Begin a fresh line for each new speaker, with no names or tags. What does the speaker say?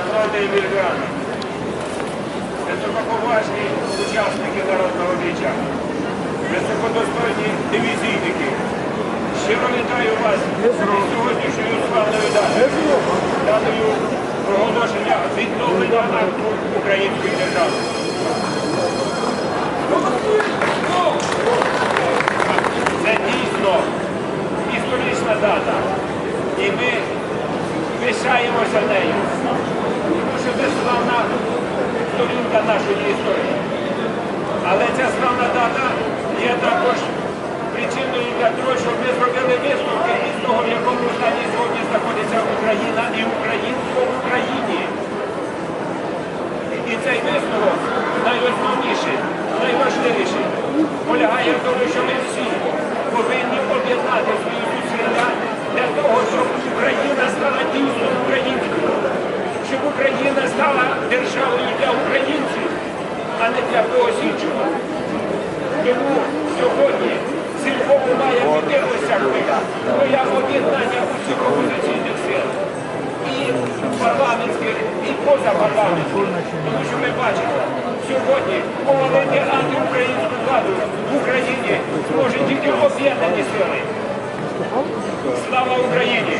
шановний Вільгран, високоповажні учасники народного віча, високодостойні дивізійники, щиро вітаю вас з сьогоднішньою славною датою, датою проголошення відновлення акту української держави. Це дійсно історична дата. І ми пишаємося нею. Тому що це славна сторінка нашої історії. Але ця славна дата є також причиною для того, щоб ми зробили висновки із того, в якому стані сьогодні знаходиться Україна і українство в Україні. І цей висновок найосновніший, найважливіший полягає в тому, що ми всі повинні об'єднати свої зусилля для того, щоб Україна стала дійсно українською, щоб Україна стала державою для українців, а не для когось іншого. Тому сьогодні цілком має піти осягти твоя об'єднання усіх опозиційних сил і парламентських, і позапарламентських. Тому що ми бачимо, сьогодні повалити антиукраїнську владу в Україні може тільки об'єднані сили. Слава Україні!